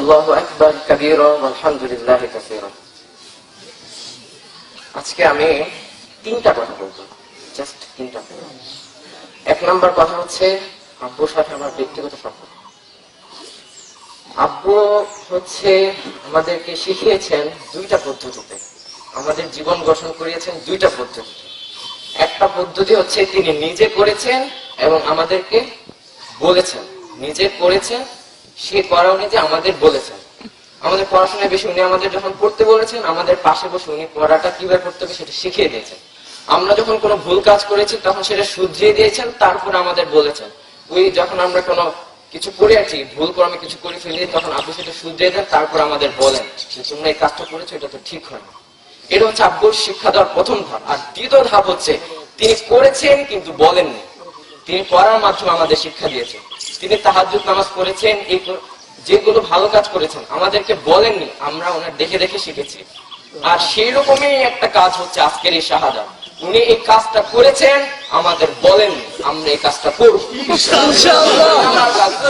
আল্লাহ আকবর কবির আলহামদুলিল্লাহ কাসির। আজকে আমি তিনটা কথা বলব জাস্ট তিনটা এক নম্বর কথা হচ্ছে, আব্বুর সাথে আমার ব্যক্তিগত সম্পর্ক। আব্বু হচ্ছে আমাদেরকে শিখিয়েছেন দুইটা পদ্ধতিতে। আমাদের জীবন গঠন করিয়েছেন দুইটা পদ্ধতি একটা পদ্ধতি হচ্ছে তিনি নিজে করেছেন এবং আমাদেরকে বলেছেন, নিজে করেছেন সে করা অনুযায়ী আমাদের বলেছেন। আমাদের পড়াশোনায় বেশি উনি আমাদের যখন পড়তে বলেছেন, আমাদের পাশে বসে উনি পড়াটা কীভাবে পড়তে হবে সেটা শিখিয়ে দিয়েছেন। আমরা যখন কোনো ভুল কাজ করেছি, তখন সেটা শুধরিয়ে দিয়েছেন, তারপর আমাদের বলেছেন। ওই যখন আমরা কোনো কিছু করে আছি, ভুল করে আমি কিছু করে ফেলি, তখন আপনি সেটা শুধরিয়ে দেন, তারপর আমাদের বলেন যে তোমরা এই কাজটা করেছ, এটা তো ঠিক হয় না। এটা হচ্ছে আব্বুর শিক্ষা দেওয়ার প্রথম ধাপ। আর দ্বিতীয় ধাপ হচ্ছে, তিনি করেছেন কিন্তু বলেননি। তিনি পড়ার মাধ্যমে আমাদের শিক্ষা দিয়েছেন। তিনি তাহাজুদ নামাজ পড়েছেন এই যেগুলো ভালো কাজ করেছেন আমাদেরকে বলেননি আমরা ওনার দেখে দেখে শিখেছি। আর সেই রকমই একটা কাজ হচ্ছে আজকের এই শাহাদা উনি এই কাজটা করেছেন আমাদের বলেননি আমরা এই কাজটা করব।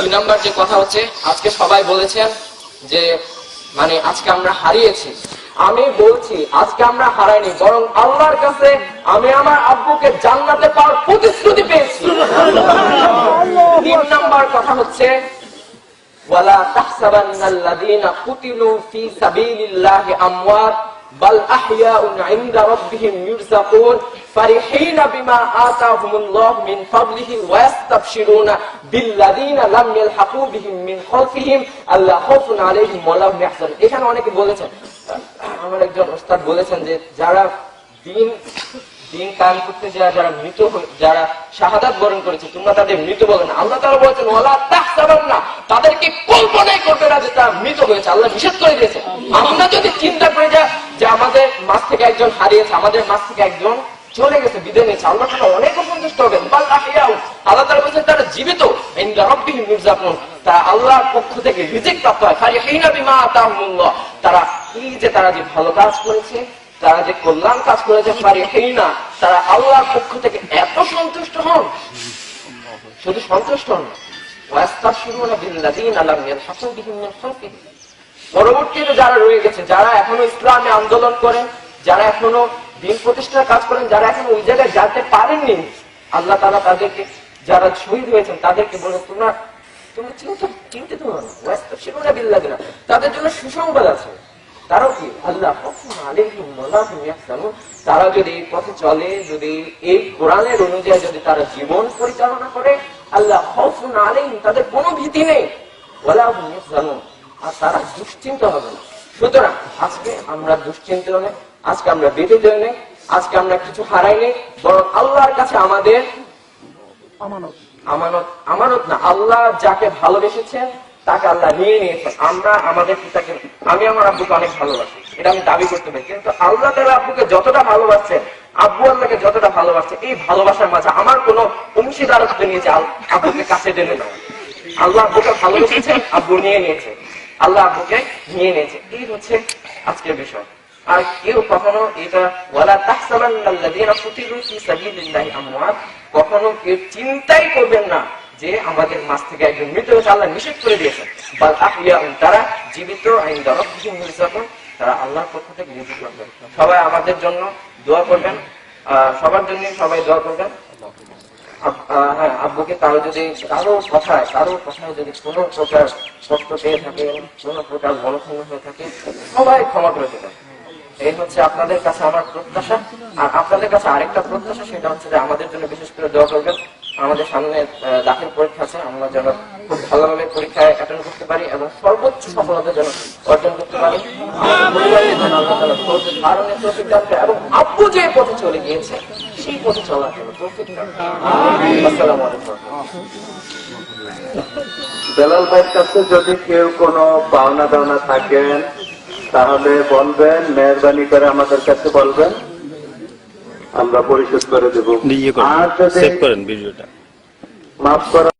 দুই নাম্বার যে কথা হচ্ছে আজকে সবাই বলেছেন যে মানে আজকে আমরা হারিয়েছি। আমি বলছি, আজকে আমরা হারাইনি, বরং আল্লাহর কাছে আমি আমার আব্বুকে জান্নাতে পাওয়ার প্রতিশ্রুতি পেয়েছি। তিন নাম্বার কথা হচ্ছে এখানে অনেকে বলেছেন আমার একজন ওস্তাদ বলেছেন যে যারা দিন দিন কায়েম করতে যারা যারা মৃত যারা শাহাদাত বরণ করেছে, তোমরা তাদের মৃত বলে না। আল্লাহ তারা বলেছেন, ওয়ালা তাহসাবান না তাদেরকে কল্পনাই করবে না যে তারা মৃত হয়েছে। আল্লাহ নিষেধ করে দিয়েছে আমরা যদি চিন্তা করে যা যে আমাদের মাছ থেকে একজন হারিয়েছে, আমাদের মাছ থেকে একজন চলে গেছে, বিদায় নিয়েছে, আল্লাহ তারা অনেক সন্তুষ্ট হবেন। আল্লাহ তারা বলছেন, তারা জীবিত। মির্জাকুন তারা আল্লাহর পক্ষ থেকে রিজিক প্রাপ্ত হয়। তারা এই যে তারা যে ভালো কাজ করেছে, তারা যে কল্যাণ কাজ করেছে পারি না, তারা আল্লাহর পক্ষ থেকে এত সন্তুষ্ট হন। শুধু সন্তুষ্ট হন। পরবর্তীতে যারা রয়ে গেছে, যারা এখনও ইসলামে আন্দোলন করেন, যারা এখনও দিন প্রতিষ্ঠার কাজ করেন, যারা এখনও ওই জায়গায় যেতে পারেননি, আল্লাহ তারা তাদেরকে যারা শহীদ হয়েছেন, তাদেরকে বলে, তোমরা তোমরা চিন্তা চিন্তিত হো না। তাদের জন্য সুসংবাদ আছে। আল্লাহ আলাইহিম তারা যদি পথে চলে যদি এই কোরআনের অনুযায়ী যদি তারা জীবন পরিচালনা করে আল্লাহ খাউফুন আলাইহিম তাদের কোনো ভীতি নেই। ওয়ালা হুম ইয়াহজানুন। আর তারা দুশ্চিন্তা হবে না। সুতরাং আজকে আমরা দুশ্চিন্তা নেই আজকে আমরা ব্যতীত নেই আজকে আমরা কিছু হারাই নেই বরং আল্লাহর কাছে আমাদের আমানত আমানত না আল্লাহ যাকে ভালোবেসেছেন তাকে আল্লাহ নিয়ে নিয়েছেন আমরা আমাদের পিতাকে আমি আমার আব্বুকে অনেক ভালোবাসি। এটা আমি দাবি করতে পারি। কিন্তু আল্লাহ তারা আব্বুকে যতটা ভালোবাসছেন আব্বু আল্লাহকে যতটা ভালোবাসছে, এই ভালোবাসার মাঝে আমার কোন অংশীদারত্ব নিয়েছে আব্বুকে কাছে টেনে নেওয়া। আল্লাহ আব্বুকে ভালোবেসেছেন আব্বু নিয়ে নিয়েছে। আল্লাহ আব্বুকে নিয়ে নিয়েছে। এই হচ্ছে আজকের বিষয়। আর কেউ কখনো এটা কখনো কেউ চিন্তাই করবেন না। যে আমাদের মাছ থেকে একজন মৃত হয়েছে, আল্লাহ নিষেধ করে দিয়েছেন। বাল আহইয়াউন তারা জীবিত আইন ইরজাকুন তারা আল্লাহর পক্ষ থেকে রিজিক লাভ করে। সবাই আমাদের জন্য দোয়া করবেন। সবার জন্য সবাই দোয়া করবেন। আব্বুকে কারও যদি কারও কথায় কারও কথায় যদি কোনো প্রকার কষ্ট পেয়ে থাকে, কোনো প্রকার মনক্ষুণ্ণ থাকে, সবাই ক্ষমা করে দেবেন। এই হচ্ছে আপনাদের কাছে আমার প্রত্যাশা। আর আপনাদের কাছে আরেকটা প্রত্যাশা, সেটা হচ্ছে যে আমাদের জন্য বিশেষ করে দোয়া করবেন। আমাদের সামনে দাখিল পরীক্ষা আছে। আমরা যেন খুব ভালোভাবে পরীক্ষায় অ্যাটেন্ড করতে পারি এবং সর্বোচ্চ সফলতা যেন অর্জন করতে পারি। এবং আব্বু যে পথে চলে গিয়েছে, সেই পথে চলার জন্য আসসালামু আলাইকুম। বেলাল ভাইয়ের কাছে যদি কেউ কোনো পাওনা দাওনা থাকেন, তাহলে বলবেন, মেহরবানি করে আমাদের কাছে বলবেন। আমরা পরিশোধ করে দেব। আর যদি সেভ করেন ভিডিওটা মাফ করা